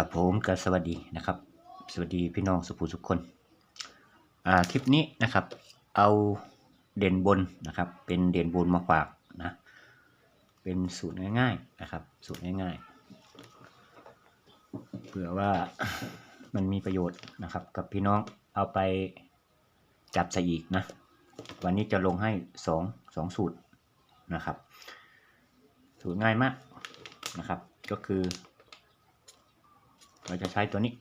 ครับผมก็สวัสดีนะครับ สวัสดีพี่น้องสุภูทุกคนอ่าคลิปนี้นะครับ เอาเด่นบนนะครับ เป็นเด่นบนมาฝากนะเป็นสูตรง่ายๆนะครับ สูตรง่ายๆเผื่อว่ามันมีประโยชน์นะครับ กับพี่น้องเอาไปจับใส่อีกนะ วันนี้จะลงให้สองสองสูตรนะครับ สูตรง่ายมากนะครับ ก็คือ เราจะใช้ตัวนี้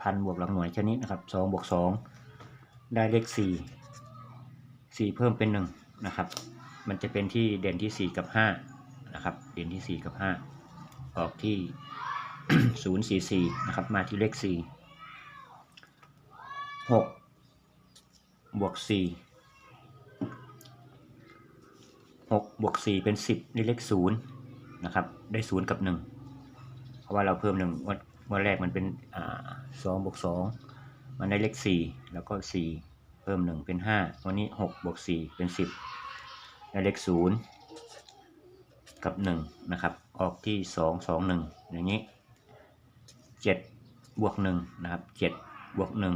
พันบวกหลักหน่วยชนิดนะครับสองบวกสองได้เลขสี่สี่เพิ่มเป็นหนึ่งนะครับ มันจะเป็นที่เด่นที่สี่กับห้านะครับ เด่นที่สี่กับห้าออกที่ศูนย์สี่สี่นะครับ มาที่เลขสี่หกบวกสี่หกบวกสี่เป็นสิบได้เลขศูนย์นะครับ ได้ศูนย์กับหนึ่ง ราะว่าเราเพิ่มหนึ่งวันวันแรกมันเป็นอ่าสองบวกสองมันได้เลขสี่แล้วก็สี่เพิ่มหนึ่งเป็นห้าวันนี้หกบวกสี่เป็นสิบได้เลขศูนย์กับหนึ่งนะครับ ออกที่สองสองหนึ่งอย่างนี้เจ็ดบวกหนึ่งนะครับเจ็ดบวกหนึ่ง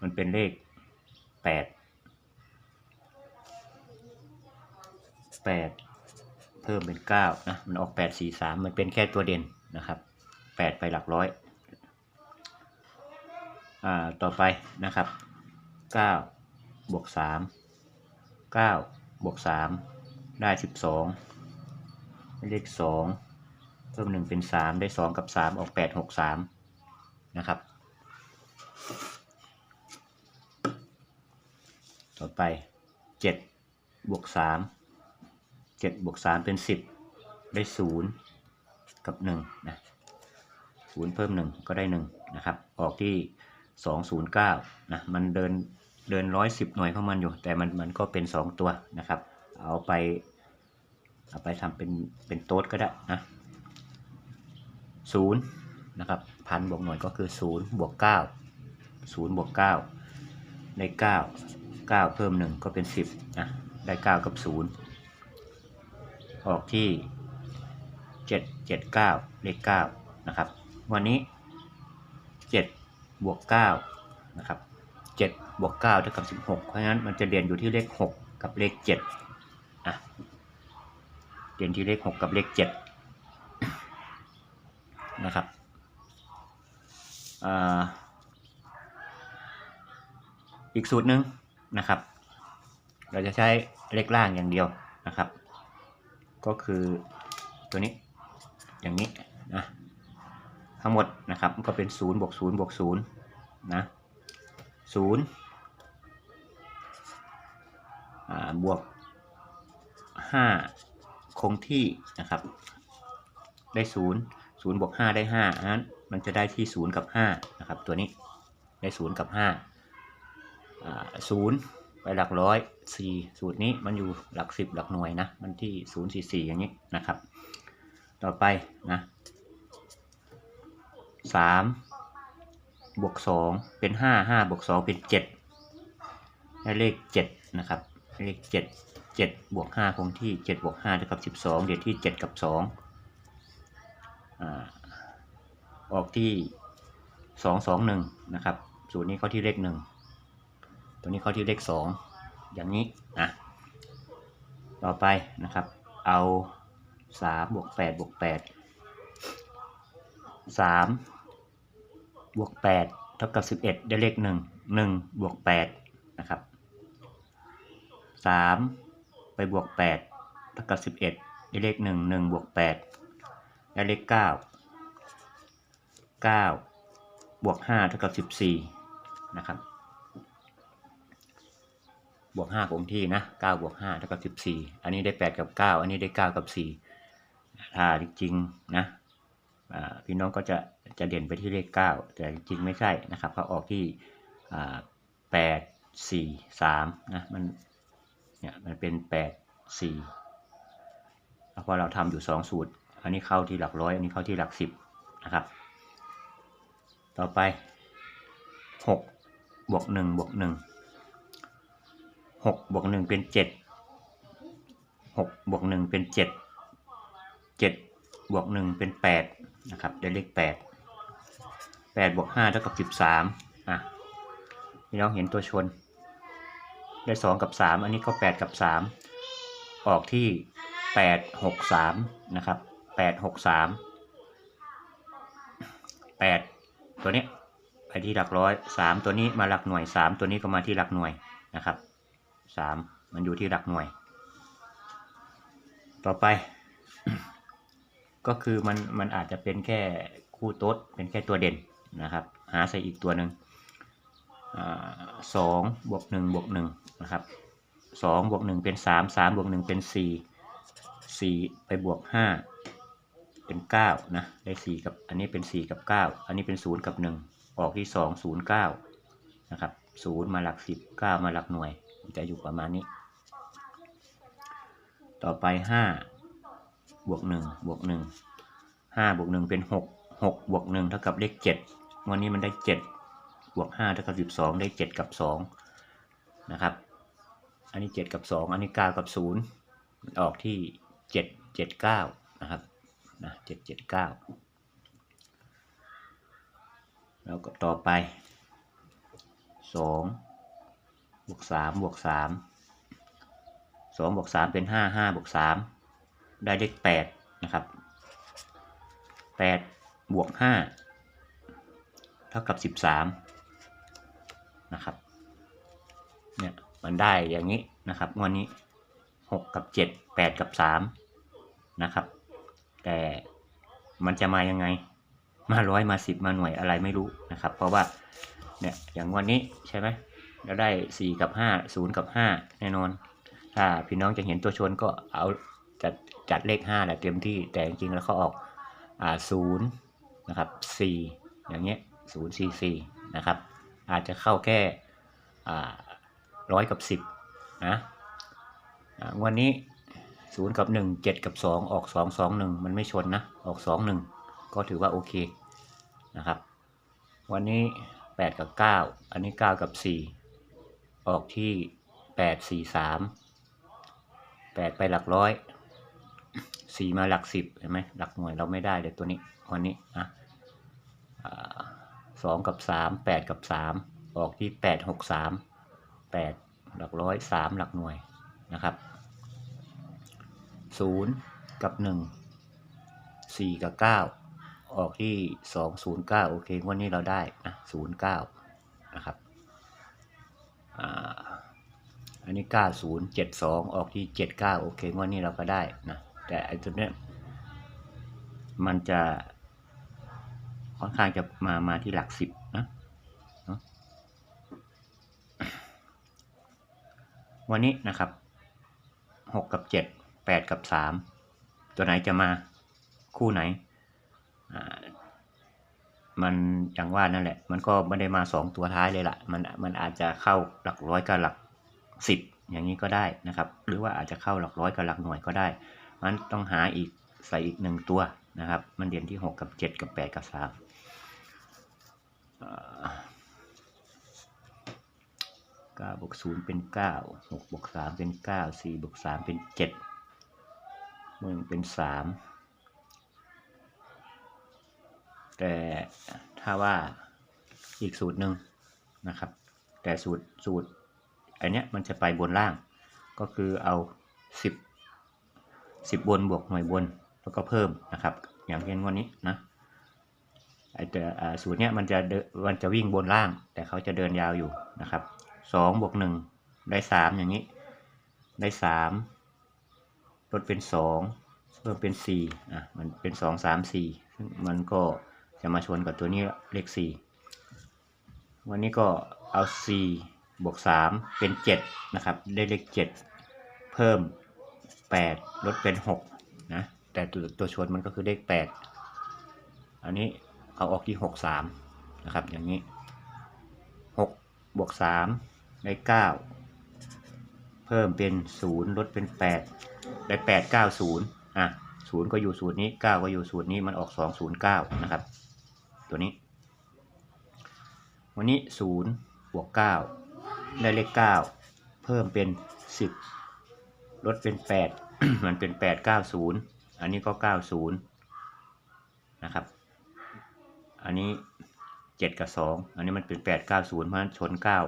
มันเป็นเลขแปดแปดเพิ่มเป็นเก้านะมันออกแปดสี่สามมันเป็นแค่ตัวเด่นนะครับ แปดไปหลักร้อยอ่าต่อไปนะครับเก้าบวกสามเก้าบวกสามได้สิบสองเลขสองเพิ่มหนึ่งเป็นสามได้สองกับสามออกแปดหกสามนะครับ ต่อไปเจ็ดบวกสามเจ็ดบวกสามเป็นสิบได้ศูนย์กับหนึ่งนะ ศูนย์เพิ่มหนึ่งก็ได้หนึ่งนะครับ ออกที่สองศูนย์เก้านะมันเดินเดินร้อยสิบหน่วยของมันอยู่ แต่มันมันก็เป็นสองตัวนะครับ เอาไป เอาไปทำเป็นเป็นโต๊ดก็ได้นะศูนย์นะครับพันบวกหน่วยก็คือศูนย์บวกเก้าศูนย์บวกเก้าได้เก้าเก้าเพิ่มหนึ่งก็เป็นสิบนะได้เก้ากับศูนย์ออกที่เจ็ดเจ็ดเก้าเลขเก้านะครับ วันนี้เจ็ดบวกเก้านะครับเจ็ดบวกเก้าเท่ากับสิบหกเพราะฉะนั้นมันจะเด่นอยู่ที่เลขหกกับเลขเจ็ดอะเด่นที่เลขหกกับเลขเจ็ดนะครับอ่าอีกสูตรหนึ่งนะครับ เราจะใช้เลขล่างอย่างเดียวนะครับ ก็คือตัวนี้อย่างนี้นะ ทั้งหมดนะครับก็เป็น0บวก0บวก0นะ0อ่าบวก5คงที่นะครับ ได้0 0บวก5ได้5อันนั้นมันจะได้ที่0กับ5นะครับ ตัวนี้ได้0กับ5อ่า0ไปหลักร้อยสี่สูตรนี้มันอยู่หลักสิบหลักหน่วยนะ มันที่ศูนย์สี่สี่อย่างนี้นะครับ ต่อไปนะ สามบวกสองเป็นห้าห้าบวกสองเป็นเจ็ดได้เลขเจ็ดนะครับ เลขเจ็ดเจ็ดบวกห้าคงที่เจ็ดบวกห้าเท่ากับสิบสองเดี๋ยวที่เจ็ดกับสองอออกที่สองสองหนึ่งนะครับสูตรนี้เข้าที่เลขหนึ่งตัวนี้เข้าที่เลขสองอย่างนี้นะต่อไปนะครับ เอาสามบวกแปดบวกแปดสาม บวกแปดเท่ากับสิบเอ็ดได้เลขหนึ่งหนึ่งบวกแปดนะครับสามไปบวกแปดเท่ากับสิบเอ็ดได้เลขหนึ่งหนึ่งบวกแปดได้เลขเก้าเก้าบวกห้าเท่ากับสิบสี่นะครับบวกห้าคงที่นะเก้าบวกห้าเท่ากับสิบสี่อันนี้ได้แปดกับเก้าอันนี้ได้เก้ากับสี่ถ้าจริงๆนะ พี่น้องก็จะจะเด่นไปที่เลขเก้าแต่จริงไม่ใช่นะครับเขาออกที่แปดสี่สามนะมันเนี่ยมันเป็นแปดสี่เพราะเราทำอยู่สองสูตร อันนี้เข้าที่หลักร้อย อันนี้เข้าที่หลักสิบนะครับ ต่อไปหกบวกหนึ่งบวกหนึ่งหกบวกหนึ่งเป็นเจ็ดหกบวกหนึ่งเป็นเจ็ดเจ็ด บวกหนึ่งเป็นแปดนะครับได้เลขแปดแปดบวกห้าเท่ากับสิบสามอะพี่น้องเห็นตัวชน ได้สองกับสามอันนี้ก็แปดกับสามออกที่แปดหกสามนะครับแปดหกสามแปดตัวนี้ไปที่หลักร้อยสามตัวนี้มาหลักหน่วยสามตัวนี้ก็มาที่หลักหน่วยนะครับสามมันอยู่ที่หลักหน่วย ต่อไป ก็คือมันมันอาจจะเป็นแค่คู่โต๊ดเป็นแค่ตัวเด่นนะครับ หาใส่อีกตัวหนึ่งสองบวกหนึ่งบวกหนึ่งนะครับสองบวกหนึ่งเป็นสามสามบวกหนึ่งเป็นสี่สี่ไปบวกห้าเป็นเก้านะได้สี่กับอันนี้เป็นสี่กับเก้าอันนี้เป็นศูนย์กับหนึ่งออกที่สองศูนย์เก้านะครับศูนย์มาหลักสิบเก้ามาหลักหน่วยจะอยู่ประมาณนี้ ต่อไปห้า บวกหนึ่งบวกหนึ่งห้าบวกหนึ่งเป็นหกหกบวกหนึ่งเท่ากับเลขเจ็ดวันนี้มันได้เจ็ดบวกห้าเท่ากับสิบสองได้เจ็ดกับสองนะครับ อันนี้เจ็ดกับสองอันนี้เก้ากับศูนย์ออกที่เจ็ดเจ็ดเก้านะครับนะเจ็ดเจ็ดเก้าแล้วก็ต่อไปสองบวกสามบวกสามสองบวกสามเป็นห้าห้าบวกสาม ได้เลขแปดนะครับแปดบวกห้าเท่ากับสิบสามนะครับเนี่ยมันได้อย่างนี้นะครับงวดนี้หกกับเจ็ดแปดกับสามนะครับ แต่มันจะมายังไงมาร้อยมาสิบมาหน่วยอะไรไม่รู้นะครับ เพราะว่าเนี่ยอย่างวันนี้ใช่ไหมเราได้สี่กับห้าศูนย์กับห้าแน่นอน ถ้าพี่น้องจะเห็นตัวชนก็เอา จัดจัดเลขห้าแหละเต็มที่แต่จริงๆแล้วเขาออกอ่าศูนย์นะครับสี่อย่างเงี้ยศูนย์สี่สี่นะครับ อาจจะเข้าแค่อ่าร้อยกับสิบนะวันนี้ศูนย์กับหนึ่งเจ็ดกับสองออกสองสองหนึ่งมันไม่ชนนะ ออกสองหนึ่งก็ถือว่าโอเคนะครับ วันนี้แปดกับเก้าอันนี้เก้ากับสี่ออกที่แปดสี่สามแปดไปหลักร้อย สี่มาหลักสิบเห็นไหมหลักหน่วยเราไม่ได้เลยตัวนี้วันนี้นะอ่าสองกับสามแปดกับสามออกที่แปดหกสามแปดหลักร้อยสามหลักหน่วยนะครับศูนย์กับหนึ่งสี่กับเก้าออกที่สองศูนย์เก้าโอเควันนี้เราได้นะศูนย์เก้านะครับอันนี้เก้าศูนย์เจ็ดสองออกที่เจ็ดเก้าโอเคงวันนี้เราก็ได้นะ แต่ไอ้ตัวเนี้ยมันจะค่อนข้างจะมามาที่หลักสิบนะนะวันนี้นะครับหกกับเจ็ดแปดกับสามตัวไหนจะมาคู่ไหนมันอย่างว่านั่นแหละ มันก็ไม่ได้มาสองตัวท้ายเลยละ่ะมันมันอาจจะเข้าหลักร้อยกับหลักสิบอย่างนี้ก็ได้นะครับ หรือว่าอาจจะเข้าหลักร้อยกับหลักหน่วยก็ได้ มันต้องหาอีกใส่อีกหนึ่งตัวนะครับ มันเด่นที่หกกับเจ็ดกับแปดกับสามเก้าบวกศูนย์เป็นเก้าหกบวกสามเป็นเก้าสี่บวกสามเป็นเจ็ดหนึ่งเป็นสามแต่ถ้าว่าอีกสูตรหนึ่งนะครับ แต่สูตรสูตรอันเนี้ยมันจะไปบนล่างก็คือเอาสิบ สิบบนบวกหน่วยบนแล้วก็เพิ่มนะครับ อย่างเช่นวันนี้นะไอแต่อ่าสูตรเนี้ยมันจะมันจะวิ่งบนล่าง แต่เขาจะเดินยาวอยู่นะครับสองบวกหนึ่งได้สามอย่างนี้ ได้สามลดเป็นสองเพิ่มเป็นสี่อะมันเป็นสองสามสี่ซึ่งมันก็จะมาชนกับตัวนี้เลขสี่วันนี้ก็เอาสี่บวกสามเป็นเจ็ดนะครับได้เลขเจ็ดเพิ่ม แปดลดเป็นหกนะ แต่ตัวตัวชนมันก็คือเลขแปดอันนี้เอาออกที่หกสามนะครับ อย่างนี้หกบวกสามได้เก้าเพิ่มเป็นศูนย์ลดเป็นแปดได้แปดเก้าศูนย์อะศูนย์ก็อยู่สูตรนี้เก้าก็อยู่สูตรนี้มันออกสองศูนย์เก้านะครับ ตัวนี้ วันนี้ศูนย์บวกเก้าได้เลขเก้าเพิ่มเป็นสิบ ลดเป็นแปด มันเป็นแปดเก้าศูนย์อันนี้ก็เก้าศูนย์นะครับ อันนี้เจ็ดกับสอง อันนี้มันเป็นแปดเก้าศูนย์เพราะฉะนั้นชนเก้า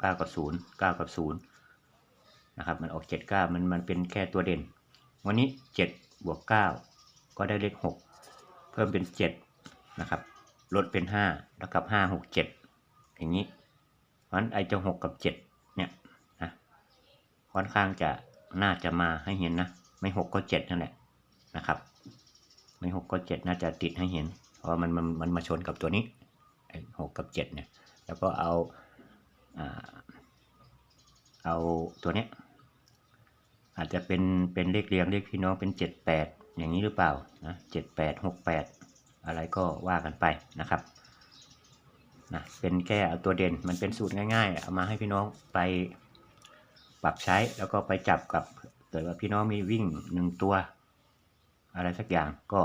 เก้ากับศูนย์เก้ากับศูนย์นะครับ มันออกเจ็ดเก้ามันมันเป็นแค่ตัวเด่น วันนี้เจ็ดบวกเก้าก็ได้เลขหกเพิ่มเป็นเจ็ดนะครับ ลดเป็นห้าแล้วกับห้าหกเจ็ดอย่างนี้เพราะฉะนั้นไอเจ้าหกกับเจ็ดเนี่ยนะค่อนข้างจะ น่าจะมาให้เห็นนะ ไม่หกก็เจ็ดนั่นแหละนะครับ ไม่หกก็เจ็ดน่าจะติดให้เห็น เพราะมันมันมันมาชนกับตัวนี้ไอ้หกกับเจ็ดเนี่ย แล้วก็เอาอ่าเอาตัวเนี้ยอาจจะเป็นเป็นเลขเรียงเลขพี่น้องเป็นเจ็ดแปดอย่างนี้หรือเปล่านะเจ็ดแปดหกแปดอะไรก็ว่ากันไปนะครับนะเป็นแค่เอาตัวเด่นมันเป็นสูตรง่ายๆ เอามาให้พี่น้องไป ปรับใช้แล้วก็ไปจับกับเกิดว่าพี่น้องมีวิ่งหนึ่งตัว อะไรสักอย่างก็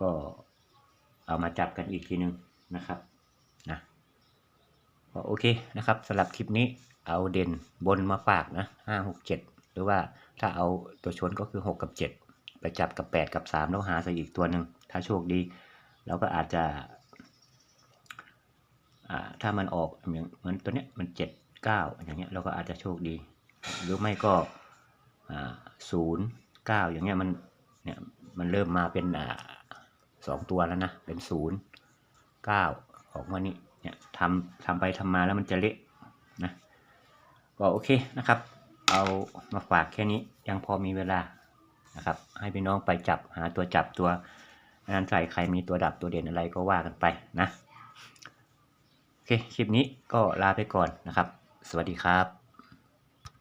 ก็เอามาจับกันอีกทีนึงนะครับนะก็โอเคนะครับสำหรับคลิปนี้เอาเด่นบนมาฝากนะห้าหกเจ็ดหรือว่าถ้าเอาตัวชนก็คือหกกับเจ็ดไปจับกับแปดกับสามแล้วหาใส่อีกตัวหนึ่งถ้าโชคดีเราก็อาจจะอ่าถ้ามันออกเหมือนเหมือนตัวเนี้ยมันเจ็ด เก้าอย่างเงี้ยเราก็อาจจะโชคดี หรือไม่ก็ศูนย์เก้าอย่างเงี้ยมันเนี่ยมันเริ่มมาเป็นอ่าสองตัวแล้วนะ เป็นศูนย์เก้าออกมานี่เนี่ยทำทำไปทำมาแล้วมันจะเละนะก็โอเคนะครับ เอามาฝากแค่นี้ยังพอมีเวลานะครับ ให้พี่น้องไปจับหาตัวจับตัวนั้นใส่ใครมีตัวดับตัวเด่นอะไรก็ว่ากันไปนะ โอเค คลิปนี้ก็ลาไปก่อนนะครับ สวัสดีครับ